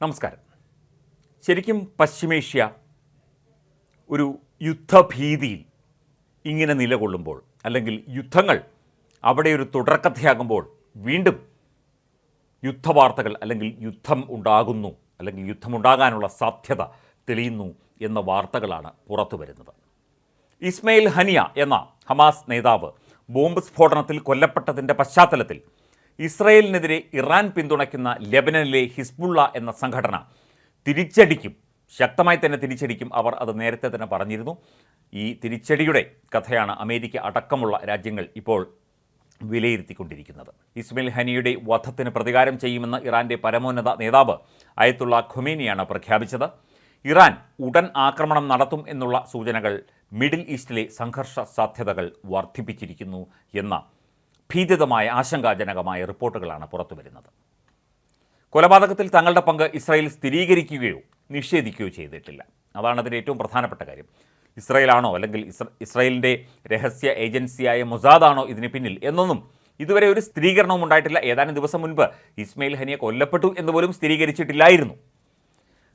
നമസ്കാരം. ശരിക്കും പശ്ചിമേഷ്യ ഒരു യുദ്ധഭീതിയിൽ ഇങ്ങനെ നിലകൊള്ളുമ്പോൾ അല്ലെങ്കിൽ യുദ്ധങ്ങൾ അവിടെ ഒരു തുടർക്കഥയാകുമ്പോൾ വീണ്ടും യുദ്ധവാർത്തകൾ അല്ലെങ്കിൽ യുദ്ധം ഉണ്ടാകുന്നു അല്ലെങ്കിൽ യുദ്ധമുണ്ടാകാനുള്ള സാധ്യത തെളിയുന്നു എന്ന വാർത്തകളാണ് പുറത്തു വരുന്നത്. ഇസ്മയിൽ ഹനിയ എന്ന ഹമാസ് നേതാവ് ബോംബ് സ്ഫോടനത്തിൽ കൊല്ലപ്പെട്ടതിന്റെ പശ്ചാത്തലത്തിൽ ഇസ്രയേലിനെതിരെ ഇറാൻ പിന്തുണയ്ക്കുന്ന ലെബനനിലെ ഹിസ്ബുള്ള എന്ന സംഘടന തിരിച്ചടിക്കും. ശക്തമായി തന്നെ തിരിച്ചടിക്കും. അവർ അത് നേരത്തെ തന്നെ പറഞ്ഞിരുന്നു. ഈ തിരിച്ചടിയുടെ കഥയാണ് അമേരിക്ക അടക്കമുള്ള രാജ്യങ്ങൾ ഇപ്പോൾ വിലയിരുത്തിക്കൊണ്ടിരിക്കുന്നത്. ഇസ്മയിൽ ഹനിയുടെ വധത്തിന് പ്രതികാരം ചെയ്യുമെന്ന് ഇറാന്റെ പരമോന്നത നേതാവ് അയത്തുള്ള ഖൊമേനിയാണ് പ്രഖ്യാപിച്ചത്. ഇറാൻ ഉടൻ ആക്രമണം നടത്തും എന്നുള്ള സൂചനകൾ മിഡിൽ ഈസ്റ്റിലെ സംഘർഷ സാധ്യതകൾ വർദ്ധിപ്പിച്ചിരിക്കുന്നു എന്ന ഭീതിതമായ ആശങ്കാജനകമായ റിപ്പോർട്ടുകളാണ് പുറത്തുവരുന്നത് കൊലപാതകത്തിൽ തങ്ങളുടെ പങ്ക് ഇസ്രായേൽ സ്ഥിരീകരിക്കുകയോ നിഷേധിക്കുകയോ ചെയ്തിട്ടില്ല. അതാണ് അതിന്റെ ഏറ്റവും പ്രധാനപ്പെട്ട കാര്യം. ഇസ്രായേലാണോ അല്ലെങ്കിൽ ഇസ്ര ഇസ്രായേലിന്റെ രഹസ്യ ഏജൻസിയായ മൊസാദാണോ ഇതിന് പിന്നിൽ എന്നൊന്നും ഇതുവരെ ഒരു സ്ഥിരീകരണവും ഉണ്ടായിട്ടില്ല. ഏതാനും ദിവസം മുൻപ് ഇസ്മയിൽ ഹനിയെ കൊല്ലപ്പെട്ടു എന്ന് പോലും സ്ഥിരീകരിച്ചിട്ടില്ലായിരുന്നു.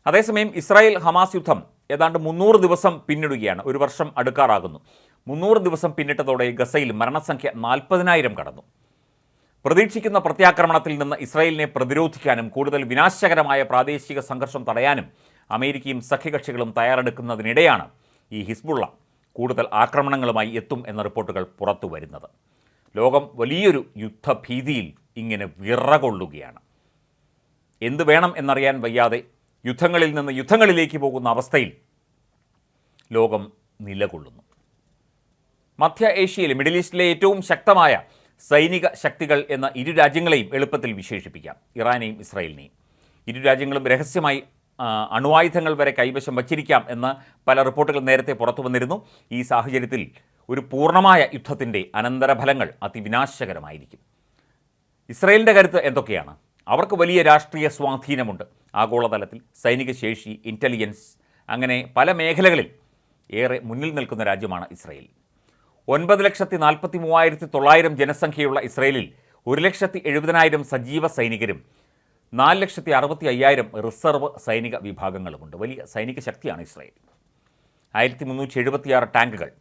അതേസമയം ഇസ്രായേൽ ഹമാസ് യുദ്ധം ഏതാണ്ട് മുന്നൂറ് ദിവസം പിന്നിടുകയാണ്. ഒരു വർഷം അടുക്കാറാകുന്നു. മുന്നൂറ് ദിവസം പിന്നിട്ടതോടെ ഗസയിൽ മരണസംഖ്യ നാൽപ്പതിനായിരം കടന്നു. പ്രതീക്ഷിക്കുന്ന പ്രത്യാക്രമണത്തിൽ നിന്ന് ഇസ്രായേലിനെ പ്രതിരോധിക്കാനും കൂടുതൽ വിനാശകരമായ പ്രാദേശിക സംഘർഷം തടയാനും അമേരിക്കയും സഖ്യകക്ഷികളും തയ്യാറെടുക്കുന്നതിനിടെയാണ് ഈ ഹിസ്ബുള്ള കൂടുതൽ ആക്രമണങ്ങളുമായി എത്തും എന്ന റിപ്പോർട്ടുകൾ പുറത്തു വരുന്നത്. ലോകം വലിയൊരു യുദ്ധഭീതിയിൽ ഇങ്ങനെ വിറകൊള്ളുകയാണ്. എന്ത് വേണം എന്നറിയാൻ വയ്യാതെ യുദ്ധങ്ങളിൽ നിന്ന് യുദ്ധങ്ങളിലേക്ക് പോകുന്ന അവസ്ഥയിൽ ലോകം നിലകൊള്ളുന്നു. മധ്യ ഏഷ്യയിലെ മിഡിൽ ഈസ്റ്റിലെ ഏറ്റവും ശക്തമായ സൈനിക ശക്തികൾ എന്ന ഇരു രാജ്യങ്ങളെയും എളുപ്പത്തിൽ വിശേഷിപ്പിക്കാം. ഇറാനെയും ഇസ്രായേലിനെയും. ഇരു രാജ്യങ്ങളും രഹസ്യമായി അണുവായുധങ്ങൾ വരെ കൈവശം വച്ചിരിക്കാം എന്ന് പല റിപ്പോർട്ടുകൾ നേരത്തെ പുറത്തു വന്നിരുന്നു. ഈ സാഹചര്യത്തിൽ ഒരു പൂർണമായ യുദ്ധത്തിന്റെ അനന്തരഫലങ്ങൾ അതിവിനാശകരമായിരിക്കും. ഇസ്രയേലിന്റെ കരുത്ത് എന്തൊക്കെയാണ്? അവർക്ക് വലിയ രാഷ്ട്രീയ സ്വാധീനമുണ്ട്. ആഗോളതലത്തിൽ സൈനിക ശേഷി ഇന്റലിജൻസ് അങ്ങനെ പല മേഖലകളിൽ ഏറെ മുന്നിൽ നിൽക്കുന്ന രാജ്യമാണ് ഇസ്രയേൽ. ഒൻപത് ലക്ഷത്തി നാൽപ്പത്തി മൂവായിരത്തി തൊള്ളായിരം ജനസംഖ്യയുള്ള ഇസ്രയേലിൽ ഒരു ലക്ഷത്തി എഴുപതിനായിരം സജീവ സൈനികരും നാല് ലക്ഷത്തി അറുപത്തി അയ്യായിരം റിസർവ് സൈനിക വിഭാഗങ്ങളുമുണ്ട്. വലിയ സൈനിക ശക്തിയാണ് ഇസ്രയേൽ. ആയിരത്തി മുന്നൂറ്റി എഴുപത്തിയാറ് ടാങ്കുകൾ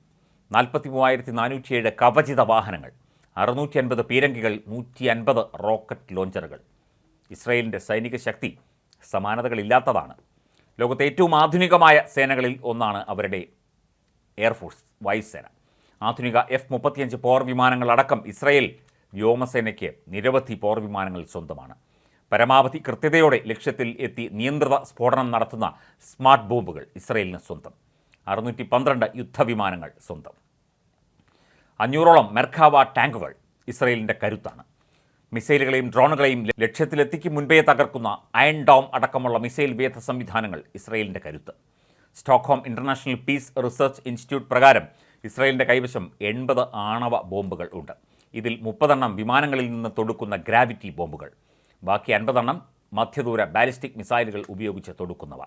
നാൽപ്പത്തി മൂവായിരത്തി നാനൂറ്റിയേഴ് കവചിത വാഹനങ്ങൾ അറുന്നൂറ്റി അൻപത് പീരങ്കികൾ നൂറ്റി അൻപത് റോക്കറ്റ് ലോഞ്ചറുകൾ. ഇസ്രയേലിന്റെ സൈനിക ശക്തി സമാനതകളില്ലാത്തതാണ്. ലോകത്തെ ഏറ്റവും ആധുനികമായ സേനകളിൽ ഒന്നാണ് അവരുടെ എയർഫോഴ്സ് വായുസേന. ആധുനിക എഫ് മുപ്പത്തിയഞ്ച് പോർ വിമാനങ്ങളടക്കം ഇസ്രയേൽ വ്യോമസേനയ്ക്ക് നിരവധി പോർ വിമാനങ്ങൾ സ്വന്തമാണ്. പരമാവധി കൃത്യതയോടെ ലക്ഷ്യത്തിൽ എത്തി നിയന്ത്രിത സ്ഫോടനം നടത്തുന്ന സ്മാർട്ട് ബോംബുകൾ ഇസ്രയേലിന് സ്വന്തം. അറുന്നൂറ്റി പന്ത്രണ്ട് യുദ്ധവിമാനങ്ങൾ സ്വന്തം. അഞ്ഞൂറോളം മെർഖാവ ടാങ്കുകൾ ഇസ്രയേലിന്റെ കരുത്താണ്. മിസൈലുകളെയും ഡ്രോണുകളെയും ലക്ഷ്യത്തിലെത്തിക്കും മുൻപേ തകർക്കുന്ന അയൺ ഡോം അടക്കമുള്ള മിസൈൽ വേധ സംവിധാനങ്ങൾ ഇസ്രയേലിന്റെ കരുത്ത്. Stockholm International Peace Research Institute പ്രകാരം ഇസ്രയേലിന്റെ കൈവശം എൺപത് ആണവ ബോംബുകൾ ഉണ്ട്. ഇതിൽ മുപ്പതെണ്ണം വിമാനങ്ങളിൽ നിന്ന് തൊടുക്കുന്ന ഗ്രാവിറ്റി ബോംബുകൾ. ബാക്കി അൻപതെണ്ണം മധ്യദൂര ബാലിസ്റ്റിക് മിസൈലുകൾ ഉപയോഗിച്ച് തൊടുക്കുന്നവ.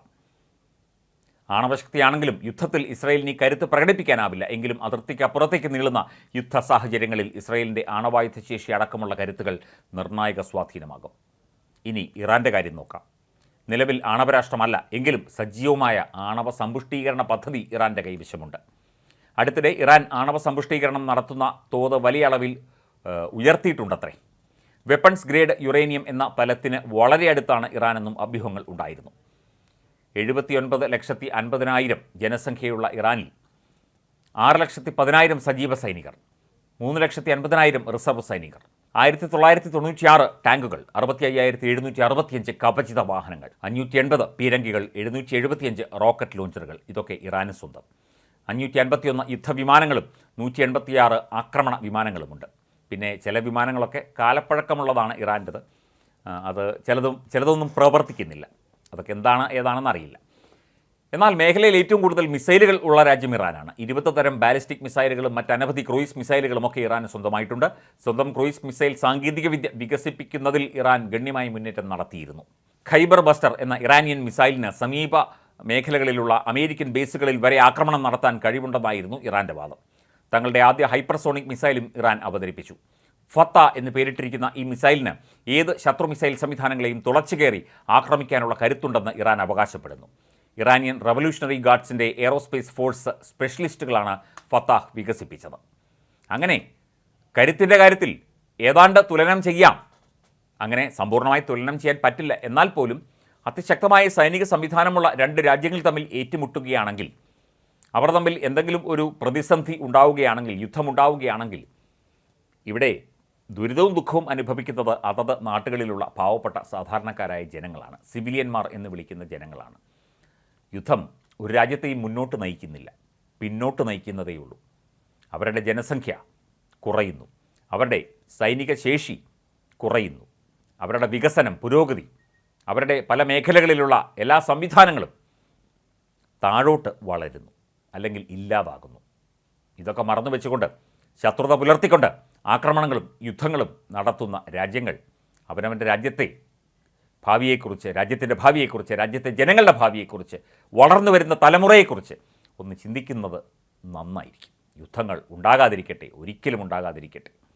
ആണവശക്തിയാണെങ്കിലും യുദ്ധത്തിൽ ഇസ്രായേലിന് കരുത്ത് പ്രകടിപ്പിക്കാനാവില്ല. എങ്കിലും അതിർത്തിക്ക് അപ്പുറത്തേക്ക് നീളുന്ന യുദ്ധ സാഹചര്യങ്ങളിൽ ഇസ്രായേലിന്റെ ആണവായുധശേഷി അടക്കമുള്ള കരുത്തുകൾ നിർണായക സ്വാധീനമാകും. ഇനി ഇറാന്റെ കാര്യം നോക്കാം. നിലവിൽ ആണവരാഷ്ട്രമല്ല എങ്കിലും സജീവമായ ആണവ സമ്പുഷ്ടീകരണ പദ്ധതി ഇറാന്റെ കൈവശമുണ്ട്. അടുത്തിടെ ഇറാൻ ആണവ സമ്പുഷ്ടീകരണം നടത്തുന്ന തോത് വലിയ അളവിൽ ഉയർത്തിയിട്ടുണ്ടത്രേ. വെപ്പൺസ് ഗ്രേഡ് യുറേനിയം എന്ന തലത്തിന് വളരെ അടുത്താണ് ഇറാനെന്നും അഭ്യൂഹങ്ങൾ ഉണ്ടായിരുന്നു. എഴുപത്തിയൊൻപത് ലക്ഷത്തി അൻപതിനായിരം ജനസംഖ്യയുള്ള ഇറാനിൽ ആറ് ലക്ഷത്തി പതിനായിരം സജീവ സൈനികർ മൂന്ന് ലക്ഷത്തി അൻപതിനായിരം റിസർവ് സൈനികർ ആയിരത്തി തൊള്ളായിരത്തി തൊണ്ണൂറ്റിയാറ് ടാങ്കുകൾ അറുപത്തി അയ്യായിരത്തി എഴുന്നൂറ്റി അറുപത്തിയഞ്ച് കവചിത വാഹനങ്ങൾ അഞ്ഞൂറ്റി എൺപത് പീരങ്കികൾ എഴുന്നൂറ്റി എഴുപത്തിയഞ്ച് റോക്കറ്റ് ലോഞ്ചറുകൾ ഇതൊക്കെ ഇറാന് സ്വന്തം. അഞ്ഞൂറ്റി അൻപത്തിയൊന്ന് യുദ്ധവിമാനങ്ങളും നൂറ്റി എൺപത്തിയാറ് ആക്രമണ വിമാനങ്ങളുമുണ്ട്. പിന്നെ ചില വിമാനങ്ങളൊക്കെ കാലപ്പഴക്കമുള്ളതാണ് ഇറാന്റെത്. അത് ചിലതും ചിലതൊന്നും പ്രവർത്തിക്കുന്നില്ല. അതൊക്കെ എന്താണ് ഏതാണെന്ന് അറിയില്ല. എന്നാൽ മേഖലയിൽ ഏറ്റവും കൂടുതൽ മിസൈലുകൾ ഉള്ള രാജ്യം ഇറാനാണ്. ഇരുപത് തരം ബാലിസ്റ്റിക് മിസൈലുകളും മറ്റനവധി ക്രൂയിസ് മിസൈലുകളും ഒക്കെ ഇറാന് സ്വന്തമായിട്ടുണ്ട്. സ്വന്തം ക്രൂയിസ് മിസൈൽ സാങ്കേതികവിദ്യ വികസിപ്പിക്കുന്നതിൽ ഇറാൻ ഗണ്യമായി മുന്നേറ്റം നടത്തിയിരുന്നു. ഖൈബർ ബസ്റ്റർ എന്ന ഇറാനിയൻ മിസൈലിന് സമീപ മേഖലകളിലുള്ള അമേരിക്കൻ ബേസുകളിൽ വരെ ആക്രമണം നടത്താൻ കഴിവുണ്ടെന്നായിരുന്നു ഇറാന്റെ വാദം. തങ്ങളുടെ ആദ്യ ഹൈപ്പർസോണിക് മിസൈലും ഇറാൻ അവതരിപ്പിച്ചു. ഫത്ത എന്ന് പേരിട്ടിരിക്കുന്ന ഈ മിസൈലിന് ഏത് ശത്രു മിസൈൽ സംവിധാനങ്ങളെയും തുളച്ചുകയറി ആക്രമിക്കാനുള്ള കരുത്തുണ്ടെന്ന് ഇറാൻ അവകാശപ്പെടുന്നു. ഇറാനിയൻ റവല്യൂഷണറി ഗാർഡ്സിന്റെ എയറോസ്പേസ് ഫോഴ്സ് സ്പെഷ്യലിസ്റ്റുകളാണ് ഫത്താഹ് വികസിപ്പിച്ചത്. അങ്ങനെ കരുത്തിന്റെ കാര്യത്തിൽ ഏതാണ്ട് തുലനം ചെയ്യാം. അങ്ങനെ സമ്പൂർണമായി തുലനം ചെയ്യാൻ പറ്റില്ല. എന്നാൽ പോലും അതിശക്തമായ സൈനിക സംവിധാനമുള്ള രണ്ട് രാജ്യങ്ങൾ തമ്മിൽ ഏറ്റുമുട്ടുകയാണെങ്കിൽ അവർ തമ്മിൽ എന്തെങ്കിലും ഒരു പ്രതിസന്ധി ഉണ്ടാവുകയാണെങ്കിൽ യുദ്ധമുണ്ടാവുകയാണെങ്കിൽ ഇവിടെ ദുരിതവും ദുഃഖവും അനുഭവിക്കുന്നത് അതത് നാട്ടുകളിലുള്ള പാവപ്പെട്ട സാധാരണക്കാരായ ജനങ്ങളാണ്. സിവിലിയന്മാർ എന്ന് വിളിക്കുന്ന ജനങ്ങളാണ്. യുദ്ധം ഒരു രാജ്യത്തെയും മുന്നോട്ട് നയിക്കുന്നില്ല പിന്നോട്ട് നയിക്കുന്നതേ ഉള്ളൂ അവരുടെ ജനസംഖ്യ കുറയുന്നു. അവരുടെ സൈനിക ശേഷി കുറയുന്നു. അവരുടെ വികസനം പുരോഗതി അവരുടെ പല മേഖലകളിലുള്ള എല്ലാ സംവിധാനങ്ങളും താഴോട്ട് വളരുന്നു അല്ലെങ്കിൽ ഇല്ലാതാകുന്നു. ഇതൊക്കെ മറന്നു വെച്ചുകൊണ്ട് ശത്രുത പുലർത്തിക്കൊണ്ട് ആക്രമണങ്ങളും യുദ്ധങ്ങളും നടത്തുന്ന രാജ്യങ്ങൾ അവനവന്റെ രാജ്യത്തെ ഭാവിയെക്കുറിച്ച് രാജ്യത്തിന്റെ ഭാവിയെക്കുറിച്ച് രാജ്യത്തെ ജനങ്ങളുടെ ഭാവിയെക്കുറിച്ച് വളർന്നു വരുന്ന തലമുറയെക്കുറിച്ച് ഒന്ന് ചിന്തിക്കുന്നത് നന്നായിരിക്കും. യുദ്ധങ്ങൾ ഉണ്ടാകാതിരിക്കട്ടെ ഒരിക്കലും ഉണ്ടാകാതിരിക്കട്ടെ.